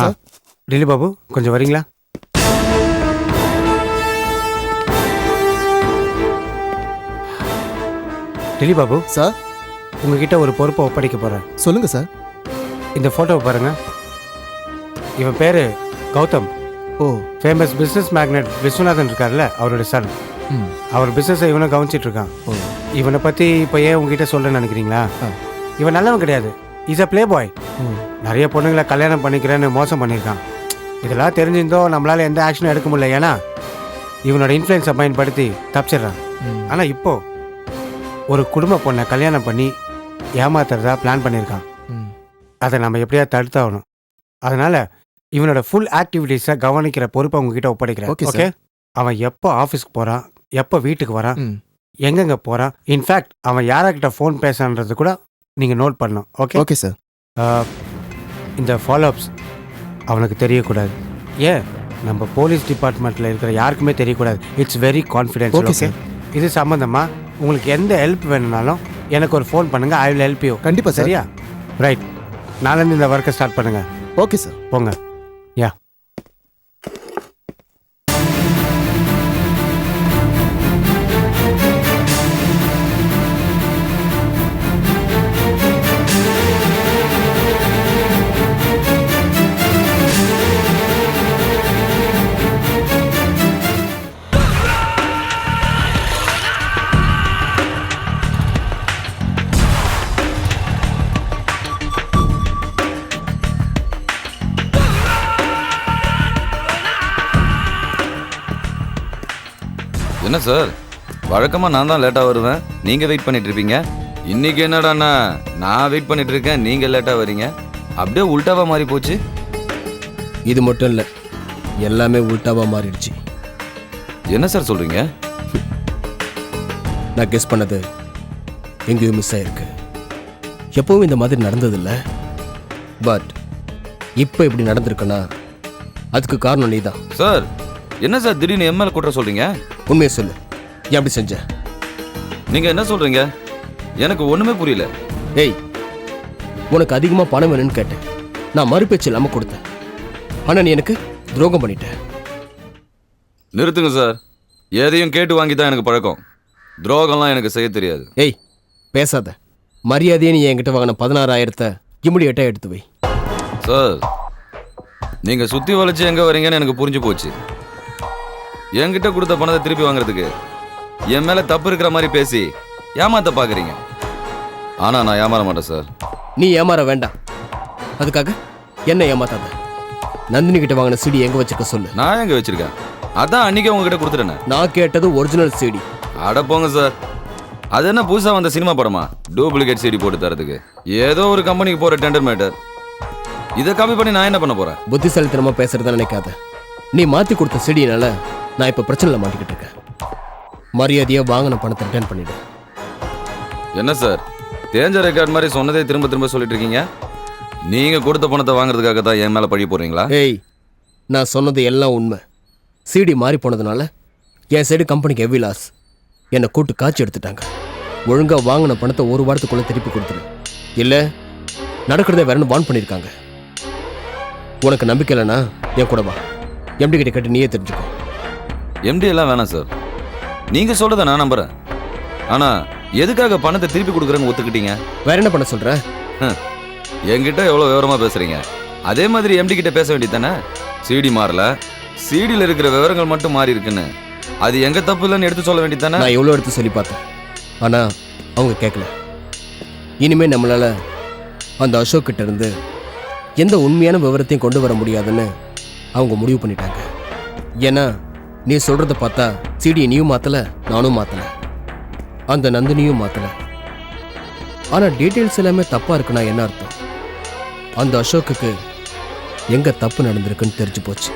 Sir Delhi Babu கொஞ்சம் வரீங்களா? Delhi Babu sir? உங்ககிட்ட ஒரு பொறுப்பை ஒப்படைக்க போறேன். சொல்லுங்க சார். இந்த போட்டோவை பாருங்க. இவன் பேரு Gautham. Oh. Famous business magnet Viswanathan இருக்கார்ல அவரோட சன் ம். அவர் பிசினஸை இவனும் கவனிச்சிட்டு இருக்கான். இவனை பத்தி இப்போ ஏன் உங்ககிட்ட சொல்றேன்னு நினைக்கிறீங்களா? ஆ. இவன் நல்லவன் கிடையாது. இஸ் அ ப்ளே பாய் நிறைய பொண்ணுங்களை கல்யாணம் பண்ணிக்கிறேன்னு மோசம் பண்ணியிருக்கான். இதெல்லாம் தெரிஞ்சிருந்தோ நம்மளால எந்த ஆக்ஷனும் எடுக்க முடியல. ஏன்னா இவனோட இன்ஃப்ளூயன்ஸை பயன்படுத்தி தப்பிச்சிடுறான். ஆனால் இப்போ ஒரு குடும்ப பொண்ணை கல்யாணம் பண்ணி ஏமாத்துறதா பிளான் பண்ணியிருக்கான். அதை நம்ம எப்படியா தடுத்தாகணும்? அதனால இவனோட ஃபுல் ஆக்டிவிட்டீஸை கவனிக்கிற பொறுப்பை உங்ககிட்ட ஒப்படைக்கிறேன். ஓகே அவன் எப்போ ஆஃபீஸ்க்கு போகிறான் எப்போ வீட்டுக்கு வரான்? எங்கெங்க போகிறான் இன்ஃபேக்ட் அவன் யாராக்கிட்ட ஃபோன் பேசுறது கூட நீங்கள் நோட் பண்ணணும். ஓகே? Okay sir. இந்த ஃபாலோஅப்ஸ் அவனுக்கு தெரியக்கூடாது. ஏன்? நம்ம போலீஸ் டிபார்ட்மெண்ட்டில் இருக்கிற யாருக்குமே தெரியக்கூடாது. இட்ஸ் வெரி கான்ஃபிடென்ஸ் ஓகே இது சம்மந்தமா உங்களுக்கு எந்த ஹெல்ப் வேணும்னாலும் எனக்கு ஒரு ஃபோன் பண்ணுங்க ஐ வில் ஹெல்ப் யூ கண்டிப்பா சார் சரியா? ரைட் நாளைந்து இந்த ஒர்க்கை ஸ்டார்ட் பண்ணுங்க. ஓகே சார் போங்க. யா என்ன சார்? வழக்கமா நான் தான் லேட்டா வருவேன். நீங்க வெயிட் பண்ணிட்டு இருப்பீங்க. இன்னைக்கு என்னடாண்ணா நான் வெயிட் பண்ணிட்டு இருக்கேன். நீங்க லேட்டா வரீங்க. அப்படியே உல்டாவா மாறி போச்சு. இது மட்டும் இல்லை. எல்லாமே உல்டாவா மாறிடுச்சு. என்ன சார் சொல்றீங்க? நான் கெஸ் பண்ணது எங்கேயும் மிஸ் ஆயிருக்கு. எப்பவும் இந்த மாதிரி நடந்ததில்ல பட் இப்போ இப்படி நடந்திருக்குன்னா அதுக்கு காரணம் நீதான். சார் என்ன சார் திடீர்னு எம்எல்ஏ கூட்ட சொல்றீங்க? உண்மையை சொல்லு. ஏன் அப்படி செஞ்ச? நீங்க என்ன சொல்றீங்க? எனக்கு ஒண்ணுமே புரியல. ஏய் உனக்கு அதிகமாக பணம் வேணும்னு கேட்டேன். நான் மறுபேச்சு இல்லாமல் கொடுத்தேன். ஆனால் நீ எனக்கு துரோகம் பண்ணிட்ட. நிறுத்துங்க சார். எதையும் கேட்டு வாங்கி தான் எனக்கு பழக்கம். துரோகம்லாம் எனக்கு செய்ய தெரியாது. ஏய் பேசாத. மரியாதையை நீ என்கிட்ட வாங்கின பதினாறாயிரத்தை இமிடியேட்டாக எடுத்து வை. சார் நீங்க சுத்தி வளைச்சு எங்க வரீங்கன்னு எனக்கு புரிஞ்சு போச்சு. என்கிட்ட கொடுத்த பணத்தை திருப்பி வாங்குறதுக்கு என் மேல தப்பு இருக்கிற மாதிரி பேசி ஏமாத்த பாக்குறீங்க. ஆனா நான் ஏமாற மாட்டேன் சார். நீ ஏமாற வேண்டாம். அதுக்காக என்ன ஏமாத்தாத. நந்தினி கிட்ட வாங்கின சிடி எங்க வச்சிருக்க சொல்லு. நான் எங்க வச்சிருக்கேன்? அதான் அன்னைக்கே உங்ககிட்ட கொடுத்துட்டேனே. நான் கேட்டது ஒரிஜினல் சிடி அட போங்க சார். அது என்ன புதுசா வந்த சினிமா படமா? டூப்ளிகேட் சிடி போட்டு தரதுக்கு. ஏதோ ஒரு கம்பெனிக்கு போற டெண்டர் மேட்டர் இதை காப்பி பண்ணி நான் என்ன பண்ண போறேன்? புத்திசாலித்தனமா பேசுறத நினைக்காத. நீ மாத்தி கொடுத்த சிடினால நான் இப்ப பிரச்சனைல மாட்டிக்கிட்டு இருக்கேன். மரியாதையா வாங்கின பணத்தை ரிட்டர்ன் பண்ணிடு. என்ன சார் தேஞ்ச ரெக்கார்ட் மாதிரி சொன்னதே திரும்ப திரும்ப சொல்லிட்டு இருக்கீங்க? நீங்க கொடுத்த பணத்தை வாங்குறதுக்காக தான் என் மேல பழி போடுறீங்களா? ஏய் நான் சொன்னது எல்லாம் உண்மை. சிடி மாறி போனதுனால என் சைடு கம்பெனிக்கு ஹெவி லாஸ் என்னை கூட்டு காய்ச்சி எடுத்துட்டாங்க. ஒழுங்கா வாங்கின பணத்தை ஒரு வாரத்துக்குள்ள திருப்பி கொடுத்துரு இல்ல நடக்கிறதே வேறன்னு வான் பண்ணியிருக்காங்க உனக்கு நம்பிக்கை இல்லைனா என் கூட வா. எம்டி கிட்ட கேட்டு நீயே தெரிஞ்சுக்கோ. எம்டி எல்லாம் வேணாம் சார் நீங்க சொல்றத நான் நம்புறேன். ஆனா எதுக்காக பணத்தை திருப்பி கொடுக்குறேன்னு ஒத்துக்கிட்டீங்க? வேற என்ன பண்ண சொல்ற? என்கிட்ட எவ்வளவு விவரமா பேசுறீங்க? அதே மாதிரி எம்டி கிட்ட பேச வேண்டியது தானே? சிடி மாறல. சிடியில் இருக்கிற விவரங்கள் மட்டும் மாறி இருக்குன்னு. அது எங்க தப்பு இல்லைன்னு எடுத்து சொல்ல வேண்டியது தானே? நான் எவ்வளோ எடுத்து சொல்லி பார்த்தேன். ஆனா அவங்க கேட்கல இனிமே நம்மளால அந்த அசோக் கிட்ட இருந்து எந்த உண்மையான விவரத்தையும் கொண்டு வர முடியாதுன்னு அவங்க முடிவு பண்ணிட்டாங்க. ஏன்னா நீ சொல்கிறத பார்த்தா சிடி நீயும் மாற்றலை நானும் மாற்றலை அந்த நந்தினியும் மாற்றலை ஆனால் டீட்டெயில்ஸ் எல்லாமே தப்பாக இருக்குன்னா என்ன அர்த்தம்? அந்த அசோக்குக்கு எங்கே தப்பு நடந்திருக்குன்னு தெரிஞ்சு போச்சு.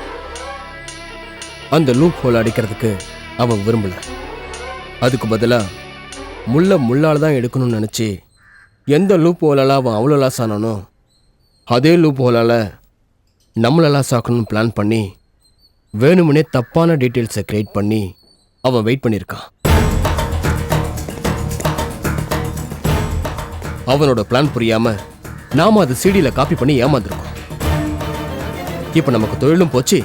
அந்த லூப் ஹோல் அடிக்கிறதுக்கு அவன் விரும்பலை. அதுக்கு பதிலாக முள்ள முள்ளால் தான் எடுக்கணும்னு நினச்சி எந்த லூப் ஹோலால் அவன் அவ்வளோ லாஸ் ஆனானோ அதே லூப் ஹோலால் நம்மளை லாஸ் ஆக்கணும்னு பிளான் பண்ணி வேணுமனே தப்பான டீட்டெயில்ஸை கிரியேட் பண்ணி அவன் வெயிட் பண்ணியிருக்கான் அவனோட பிளான் புரியாம நாம அதை சிடியில் காப்பி பண்ணி ஏமாந்துருக்கோம். இப்போ நமக்கு தொழிலும் போச்சு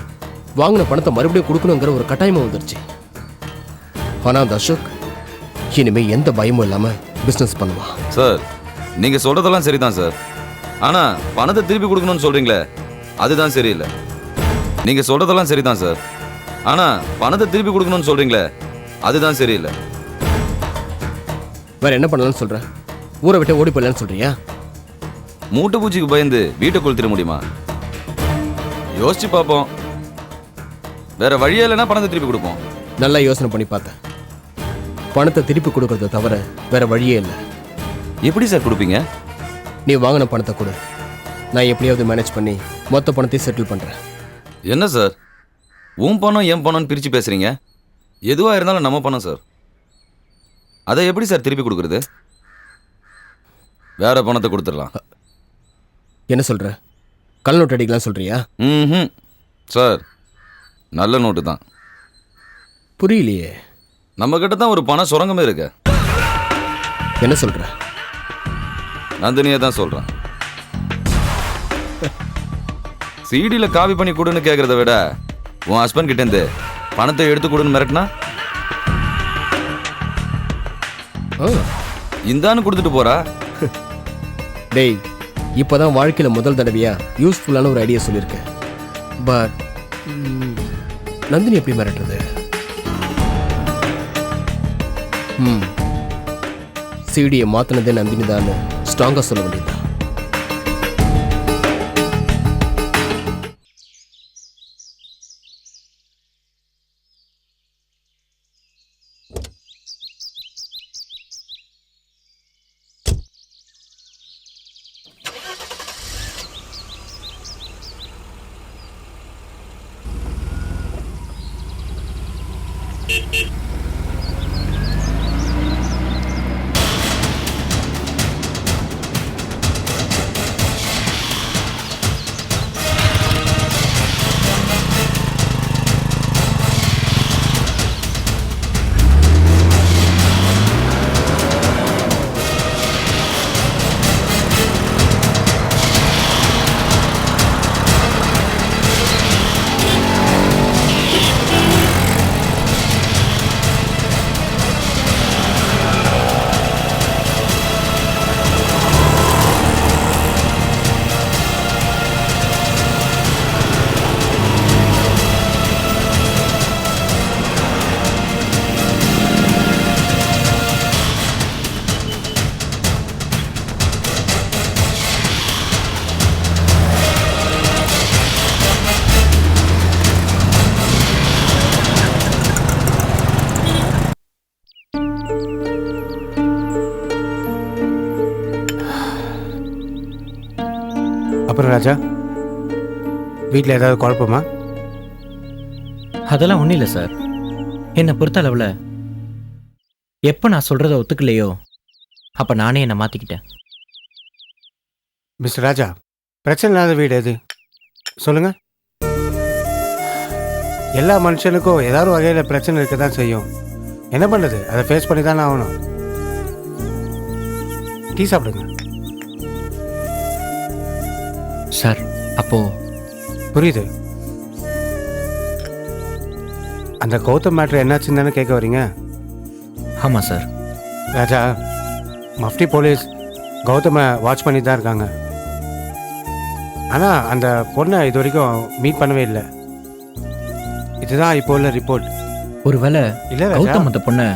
வாங்கின பணத்தை மறுபடியும் கொடுக்கணுங்கிற ஒரு கட்டாயமும் வந்துருச்சு. ஆனால் அந்த அசோக் இனிமே எந்த பயமும் இல்லாமல் பிஸ்னஸ் பண்ணுவான். சார் நீங்கள் சொல்றதெல்லாம் சரிதான் சார் ஆனால் பணத்தை திருப்பி கொடுக்கணும்னு சொல்கிறீங்களே அதுதான் சரியில்லை. நீங்க சொல்றதெல்லாம் சரிதான் சார் ஆனா பணத்தை திருப்பி கொடுக்கணும்னு சொல்றீங்களே அதுதான் சரியில்லை. வேற என்ன பண்ணலாம்னு சொல்ற? ஊரை விட்டு ஓடி போயிடலான்னு சொல்றியா? மூட்டை பூச்சிக்கு பயந்து வீட்டை கொளுத்திட முடியுமா? யோசிச்சு பார்ப்போம். வேற வழியே இல்லைன்னா பணத்தை திருப்பி கொடுப்போம். நல்லா யோசனை பண்ணி பார்த்தேன். பணத்தை திருப்பி கொடுக்கறத தவிர வேற வழியே இல்லை. எப்படி சார் கொடுப்பீங்க? நீ வாங்கின பணத்தை கொடு. நான் எப்படியாவது மேனேஜ் பண்ணி மொத்த பணத்தையும் செட்டில் பண்ணுறேன் என்ன சார்? உன் பணம் என் பணம்னு பிரித்து பேசுறீங்க? எதுவாக இருந்தாலும் நம்ம பணம் சார். அதை எப்படி சார் திருப்பி கொடுக்குறது? வேற பணத்தை கொடுத்துடலாம். என்ன சொல்ற? கல் நோட்டு அடிக்கலாம் சொல்றியா? ம் சார் நல்ல நோட்டு தான். புரியலையே. நம்ம கிட்ட தான் ஒரு பண சுரங்கமே இருக்கு. என்ன சொல்ற? நந்தினியை தான் சொல்கிறேன் சிடியில் காப்பி பண்ணி கொடுன்னு கேட்குறத விட உன் ஹஸ்பண்ட் கிட்டேருந்து பணத்தை எடுத்து கொடுன்னு மிரட்டினா? இந்தான்னு கொடுத்துட்டு போறா. டேய் இப்போதான் வாழ்க்கையில் முதல் தடவையா யூஸ்ஃபுல்லான ஒரு ஐடியா சொல்லியிருக்கேன். பட் நந்தினி எப்படி மிரட்டுறது? ம். சிடியை மாற்றினதே நந்தினி தான் ஸ்ட்ராங்காக சொல்ல வேண்டியதுதான். ராஜா வீட்டில் ஏதாவது குழப்பமா? அதெல்லாம் ஒன்றும் இல்லை சார். என்னை பொறுத்த அளவில் எப்போ நான் சொல்கிறத ஒத்துக்கலையோ அப்போ நானே என்னை மாற்றிக்கிட்டேன் மிஸ்டர் ராஜா பிரச்சனை இல்லாத வீடு எது? சொல்லுங்க. எல்லா மனுஷனுக்கும் ஏதாவது வகையில் பிரச்சனை இருக்க தான் செய்யும். என்ன பண்ணுறது அதை ஃபேஸ் பண்ணி தானே ஆகணும். டீ சாப்பிடுங்க. சார் அப்போது புரியுது. அந்த கௌதம் மேட்ரு என்னாச்சுன்னு தானே கேட்க வரீங்க? ஆமாம் சார். ராஜா மஃப்டி போலீஸ் கௌதமை வாட்ச் பண்ணி தான் இருக்காங்க. ஆனால் அந்த பொண்ணை இது வரைக்கும் மீட் பண்ணவே இல்லை. இதுதான் இப்போ உள்ள ரிப்போர்ட் ஒருவேளை இல்லை ராஜா. கௌதம் அந்த பொண்ணை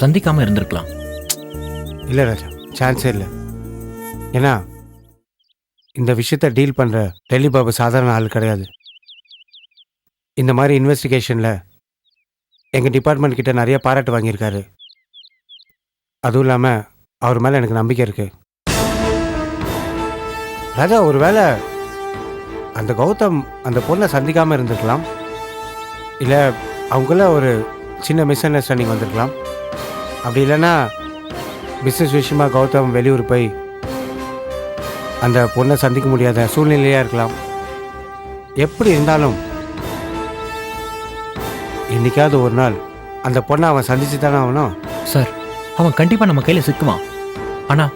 சந்திக்காமல் இருந்திருக்கலாம். இல்லை ராஜா சான்ஸே இல்லை. ஏன்னா இந்த விஷயத்தை டீல் பண்ணுற டெல்லி பாபு சாதாரண ஆள் கிடையாது. இந்த மாதிரி இன்வெஸ்டிகேஷனில் எங்கள் டிபார்ட்மெண்ட் கிட்ட நிறைய பாராட்டு வாங்கியிருக்காரு. அதுவும் இல்லாமல் அவர் மேலே எனக்கு நம்பிக்கை இருக்குது ராஜா ஒரு வேளை அந்த கௌதம் அந்த பொண்ணை சந்திக்காமல் இருந்திருக்கலாம். இல்லை அவங்கள ஒரு சின்ன மிஸ் அண்டர்ஸ்டாண்டிங் வந்திருக்கலாம். அப்படி இல்லைன்னா பிஸ்னஸ் விஷயமாக கௌதம் வெளியூர் போய் அந்த பொண்ணை சந்திக்க முடியாத சூழ்நிலையாக இருக்கலாம். எப்படி இருந்தாலும் என்னைக்காவது ஒரு நாள் அந்த பொண்ணை அவன் சந்திச்சு தானே ஆகணும்? சார் அவன் கண்டிப்பாக நம்ம கையில் சிக்குவான். ஆனால்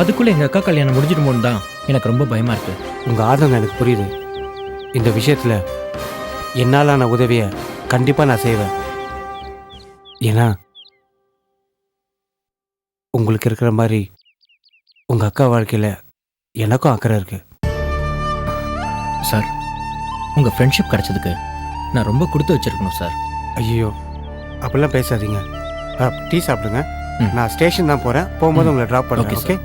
அதுக்குள்ளே எங்கள் அக்கா கல்யாணம் முடிஞ்சிடுமோன்னு தான் எனக்கு ரொம்ப பயமாக இருக்குது உங்கள் ஆதங்கம் எனக்கு புரியுது. இந்த விஷயத்தில் என்னாலான உதவியை கண்டிப்பாக நான் செய்வேன். ஏன்னா உங்களுக்கு இருக்கிற மாதிரி உங்கள் அக்கா வாழ்க்கையில் எனக்கும் அக்கறை இருக்குது சார் உங்கள் ஃப்ரெண்ட்ஷிப் கிடைச்சதுக்கு நான் ரொம்ப கொடுத்து வச்சிருக்கணும் சார். ஐயோ அப்படிலாம் பேசாதீங்க. டீ சாப்பிடுங்க. நான் ஸ்டேஷன் தான் போகிறேன் போகும்போது. உங்களை ட்ராப் பண்ணுறேன் ஓகே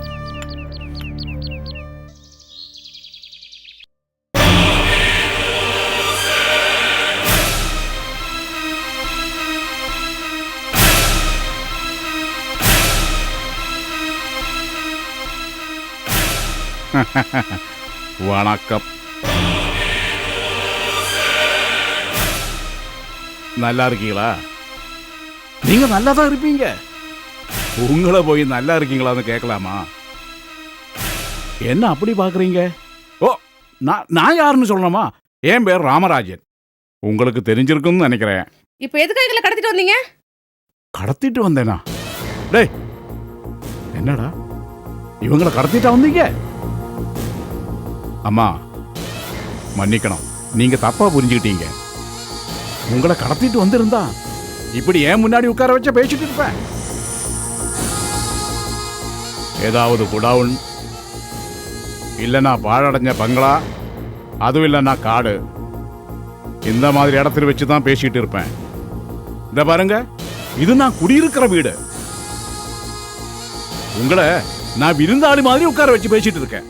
வணக்கம். நல்லா இருக்கீங்களா? நீங்க நல்லா தான் இருப்பீங்க. உங்களை போய் நல்லா இருக்கீங்களான்னு கேட்கலாமா? என்ன அப்படி பாக்குறீங்க? ஓ நான் நான் யாருன்னு சொல்லணுமா? என் பேர் ராமராஜன். உங்களுக்கு தெரிஞ்சிருக்கும்னு நினைக்கிறேன். இப்போ எதுக்காக எங்களை கடத்திட்டு வந்தீங்க? கடத்திட்டு வந்தேனா? டேய்! என்னடா? இவங்கள கடத்திட்டா வந்தீங்க? அம்மா மன்னிக்கணும். நீங்க தப்பா புரிஞ்சுக்கிட்டீங்க. உங்களை கடத்திட்டு வந்திருந்தா இப்படி ஏன் முன்னாடி உட்கார வச்ச பேசிட்டு இருப்பேன் ஏதாவது குடவுன் இல்லைனா பாழடைஞ்ச பங்களா அதுவும் இல்லைன்னா காடு. இந்த மாதிரி இடத்துல வச்சு தான் பேசிட்டு இருப்பேன். இந்த பாருங்க இது நான் குடியிருக்கிற வீடு. உங்களை நான் விருந்தாளி மாதிரி உட்கார வச்சு பேசிட்டு இருக்கேன்.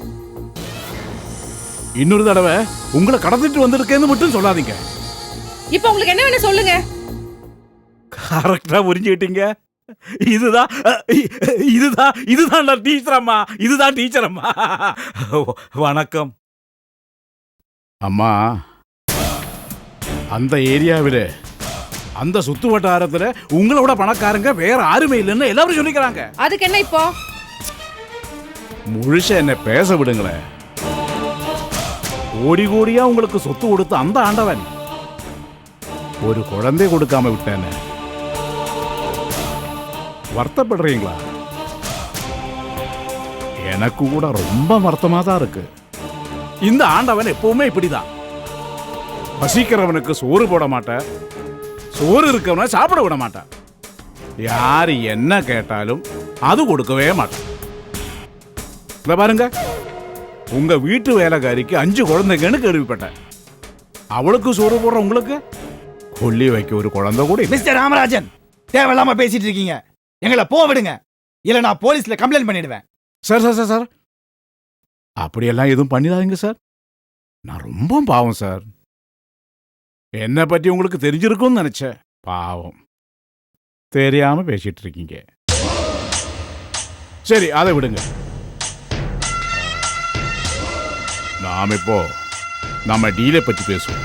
இன்னொரு தடவை உங்களை கடத்திட்டு வந்திருக்கேன்னு மட்டும் சொல்லாதீங்க. இப்போ உங்களுக்கு என்ன வேணும் சொல்லுங்க. கரெக்டா புரிஞ்சுக்கிட்டீங்க. இதுதான் இதுதான் இதுதான் டீச்சர் அம்மா. இதுதான் டீச்சர் அம்மா. வணக்கம். அம்மா அந்த ஏரியாவில் அந்த சுத்து வட்டாரத்தில் உங்களோட பணக்காரங்க வேற யாருமே இல்லைன்னு எல்லாரும் சொல்லிக்கிறாங்க. அதுக்கு என்ன இப்போ? முழுச என்ன பேச விடுங்களேன். கோடி கோடியா உங்களுக்கு சொத்து கொடுத்த அந்த ஆண்டவன். ஒரு குழந்தை கொடுக்காம விட்டானே. வருத்தப்படுறீங்களா? எனக்கு கூட ரொம்ப வருத்தமா தான் இருக்கு. இந்த ஆண்டவன் எப்பவுமே இப்படிதான். பசிக்கிறவனுக்கு சோறு போட மாட்டேன் சோறு இருக்கவன சாப்பிட விட மாட்டேன் யார் என்ன கேட்டாலும் அது கொடுக்கவே மாட்டான் இந்த பாருங்க. உங்க வீட்டு வேலைக்காரிக்கு அஞ்சு குழந்தைங்கன்னு கேள்விப்பட்டேன். அவளுக்கு சோறு போடுற உங்களுக்கு? கொல்லி வைக்க ஒரு குழந்தை கூட இல்லை. மிஸ்டர் ராமராஜன் தேவையில்லாம பேசிட்டு இருக்கீங்க. எங்களை போ விடுங்க. இல்ல நான் போலீஸ்ல கம்ப்ளைண்ட் பண்ணிடுவேன். Sir sir sir sir. அப்படியெல்லாம் எதுவும் பண்ணிடாதீங்க சார். நான் ரொம்ப பாவம் சார். என்னை பற்றி உங்களுக்கு தெரிஞ்சிருக்கும்னு நினைச்சேன். பாவம். தெரியாம பேசிட்டு இருக்கீங்க. சரி அதை விடுங்க. நாம் இப்போ நம்ம டீலை பற்றி பேசுவோம்.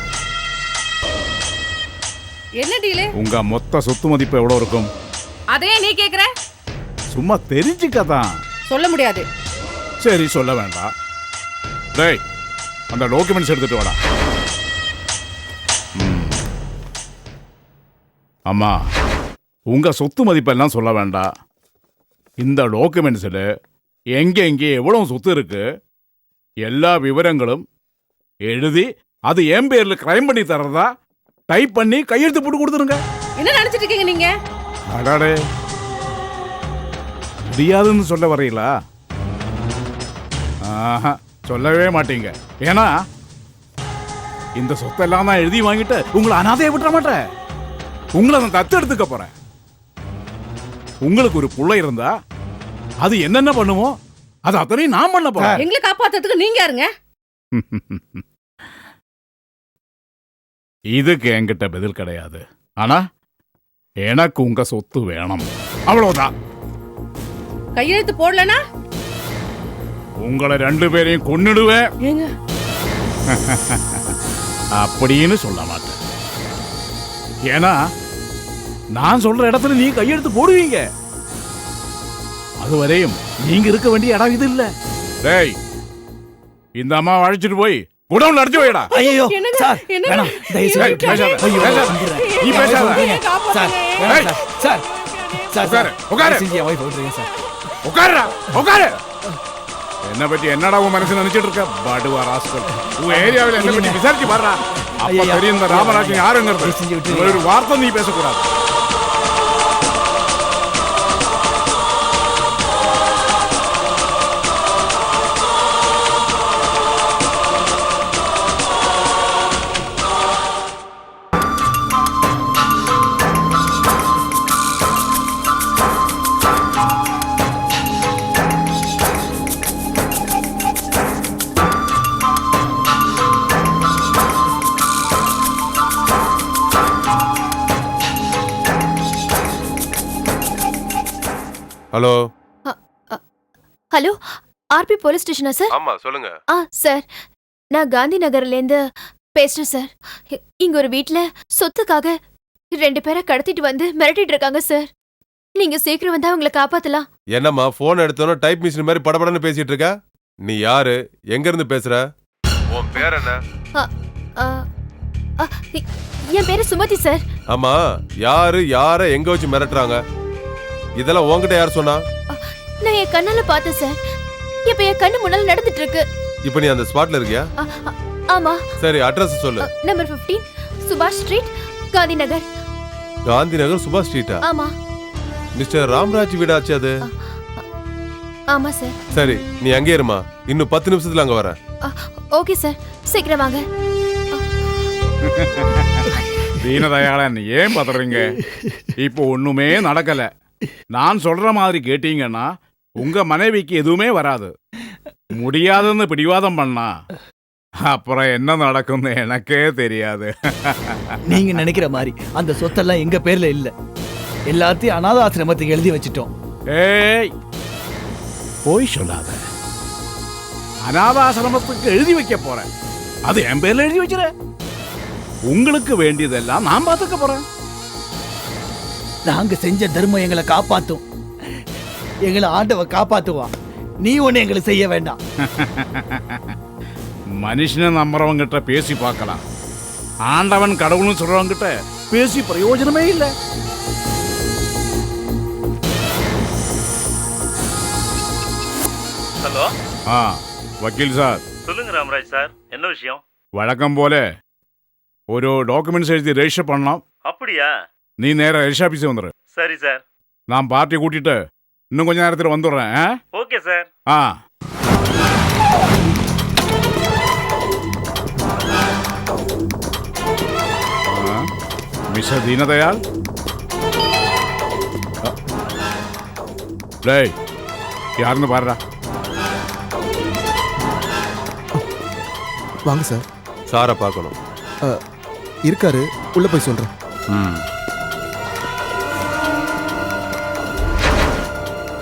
என்ன டீலு? உங்க மொத்த சொத்து மதிப்பு எவ்வளோ இருக்கும்? அதையே நீ கேக்குற? சும்மா தெரிஞ்சுக்க தான். சொல்ல முடியாது. சரி சொல்ல வேண்டாம். டேய் அந்த டாக்குமெண்ட்ஸ் எடுத்துட்டு வாடா. ம். அம்மா உங்க சொத்து மதிப்பெல்லாம் சொல்ல வேண்டாம். இந்த டாக்குமெண்ட்ஸில் எங்கே எங்கே எவ்வளவு சொத்து இருக்கு? எல்லா விவரங்களும் எழுதி அது என் பேர்ல கிரைம் பண்ணி தர்றதா? டைப் பண்ணி கையெழுத்து போட்டு கொடுத்துருங்க. என்ன நினைச்சிட்டு இருக்கீங்க நீங்க? அடாடே. முடியாதுன்னு சொல்ல வரீங்களா ஆஹா சொல்லவே மாட்டீங்க. ஏன்னா இந்த சொத்தெல்லாம் நான் எழுதி வாங்கிட்டு உங்களை அனாதையை விட்டுற மாட்டேன். உங்களை நான் தத்து எடுத்துக்க போறேன். உங்களுக்கு ஒரு புள்ள இருந்தா அது என்னென்ன பண்ணுமோ அது அத்தனையும் நான் பண்ண போறேன். எங்களை காப்பாத்துறதுக்கு நீங்க யாருங்க? இதுக்கு என்கிட்ட பதில் கிடையாது. ஆனா எனக்கு உங்க சொத்து வேணும். அவ்வளவுதான். கையெழுத்து போடலனா? உங்களை ரெண்டு பேரையும் கொன்னுடுவேன். ஏங்க? அப்படின்னு சொல்ல மாட்டேன். ஏன்னா நான் சொல்ற இடத்துல நீ கையெழுத்து போடுவீங்க. அதுவரையும் நீங்க இருக்க வேண்டிய இடம் இது இல்ல டேய் இந்த அம்மா அழைச்சிட்டு போய் குடவுன்ல அடிச்சு வைடா ஐயோ? சார்? வேணாம் தயவு செய்து பேசாத, ஐயோ, பேசாத. நீ பேசாத. சார் வேணாம் சார் சார் சார் உட்காரு, உட்காரு. தயவு செஞ்சு என் wife விட்டுருங்க சார் உட்காருடா உட்காரு என்ன பத்தி என்னடா உன் மனசு நினைச்சிட்டு இருக்க படுவா ராஸ்கல் உன் ஏரியாவில் என்ன பத்தி விசாரிச்சு பாடுறா அப்ப ஐயா. தெரியும் இந்த ராமராஜன் யாருங்கிறது செஞ்சு விட்டுருங்க. ஒரு வார்த்தை நீ பேசக்கூடாது ஹலோ? ஹலோ ஆர்பி போலீஸ் ஸ்டேஷனா சார்? ஆமா சொல்லுங்க. ஆ சார். நான் காந்தி நகர்லேருந்து பேசுறேன் சார். இங்க ஒரு வீட்ல சொத்துக்காக ரெண்டு பேரை கடத்திட்டு வந்து மிரட்டிட்டு இருக்காங்க சார். நீங்க சீக்கிரம் வந்து அவங்கள காப்பாத்தலாம். என்னம்மா போன் எடுத்தோன்னே டைப் மிஷின் மாதிரி படபடன்னு பேசிட்டு இருக்க? நீ யாரு? எங்க இருந்து பேசுற? உன் பேர் என்ன? ஆ, ஆ, இ- என் பேரு சுமதி சார். ஆமா யாரு யார எங்க வச்சு மிரட்டுறாங்க? இதெல்லாம் உன்கிட்ட யார் சொன்னா? நான் என் கண்ணால பார்த்தேன் சார். இப்ப என் கண்ணு முன்னால நடந்துட்டு இருக்கு இப்போ நீ அந்த ஸ்பாட்ல இருக்கியா? ஆமா. சரி அட்ரஸ் சொல்லு. நம்பர் 15 சுபாஷ் ஸ்ட்ரீட் காந்தி நகர் காந்தி நகர் சுபாஷ் ஸ்ட்ரீட்டா ஆமா. மிஸ்டர் ராம்ராஜ் வீடாச்சு அது? ஆமா சார். சரி நீ அங்கே இருமா. இன்னும் பத்து நிமிஷத்துல அங்க வரேன். ஆ, ஓகே சார். சீக்கிரம் வாங்க. தீனதயாளன் ஏன் பதறீங்க? இப்போ ஒண்ணுமே நடக்கல. நான் சொல்ற மாதிரி கேட்டீங்கன்னா உங்க மனைவிக்கு எதுவுமே வராது. முடியாதுன்னு பிடிவாதம் பண்ணா அப்புறம் என்ன நடக்கும்னு எனக்கே தெரியாது. நீங்க நினைக்கிற மாதிரி அந்த சொத்தெல்லாம் எங்க பேர்ல இல்ல. எல்லாத்தையும் அனாத ஆசிரமத்துக்கு எழுதி வச்சிட்டோம். ஏய்! போய் சொல்லாத. அனாதாசிரமத்துக்கு எழுதி வைக்க போறேன். அது என் பேர்ல எழுதி வச்சிரு. உங்களுக்கு வேண்டியதெல்லாம் நான் பார்த்துக்க போறேன். நாங்க செஞ்ச தர்மம் எங்களை காப்பாத்தும். எங்களை ஆண்டவ காப்பாத்துவா நீ ஒண்ணு எங்களுக்கு செய்ய வேண்டாம். மனுஷனை நம்புறவங்கிட்ட பேசி பார்க்கலாம். ஆண்டவன் கடவுள்னு சொல்றவங்கிட்ட பேசி பிரயோஜனமே இல்லை. ஹலோ? ஆ வக்கீல் சார். சொல்லுங்க ராமராஜ் சார் என்ன விஷயம்? வழக்கம் போல ஒரு டாக்குமெண்ட்ஸ் எழுதி ரெஜிஸ்டர் பண்ணலாம். அப்படியா? நீ நேரா ரெஜிஸ்டர் ஆஃபீஸ் வந்துடு சரி சார். நான் பார்ட்டி கூட்டிட்டு இன்னும் கொஞ்ச நேரத்தில் வந்துடுறேன் ஆ? Okay sir. ஆ. ஆ, மிஸ்டர் தீனதயாள்? அ, டேய் யாருன்னு பாருடா. வாங்க சார். சாரை பார்க்கணும். இருக்காரு. உள்ள போய் சொல்றேன். ம்.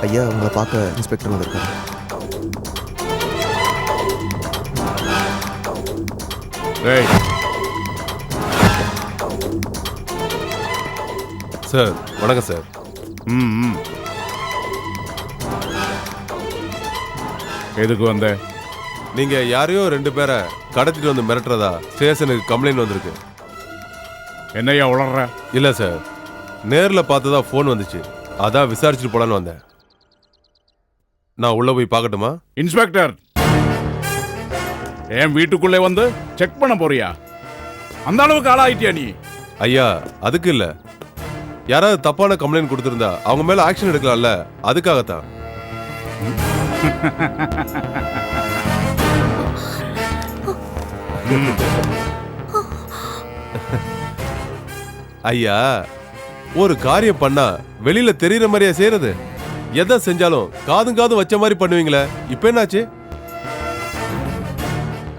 ஐயா உங்களை பார்க்க இன்ஸ்பெக்டர் வந்திருக்காரு சார் வணக்கம் சார். ம் ம். எதுக்கு வந்த? நீங்க யாரையோ ரெண்டு பேரை கடத்திட்டு வந்து மிரட்டுறதா ஸ்டேஷனுக்கு கம்ப்ளைண்ட் வந்திருக்கு. என்னய்யா உளர்ற? இல்ல சார் நேர்ல பார்த்ததா ஃபோன் வந்துச்சு. அதான் விசாரிச்சுட்டு போலான்னு வந்தேன். நான் உள்ள போய் பார்க்கட்டுமா? இன்ஸ்பெக்டர் என் வீட்டுக்குள்ளே வந்து செக் பண்ண போறியா? அந்த அளவுக்கு ஆளாயிட்டியா நீ? ஐயா அதுக்கு இல்ல. யாராவது தப்பான கம்ப்ளைண்ட் கொடுத்திருந்தா அவங்க மேல ஆக்ஷன் எடுக்கலாம்ல. அதுக்காகத்தான். ஐயா ஒரு காரியம் பண்ணா வெளியில தெரியற மாதிரியா செய்யறது எதை செஞ்சாலும் காதும் காதும் வச்ச மாதிரி பண்ணுவீங்களே? இப்ப என்னாச்சு?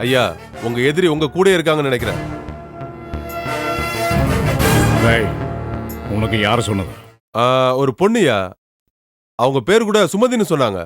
ஐயா உங்க எதிரி உங்க கூட இருக்காங்கன்னு நினைக்கிறேன். உனக்கு யார் சொன்னது? ஒரு பொண்ணுயா அவங்க பேர் கூட சுமதின்னு சொன்னாங்க.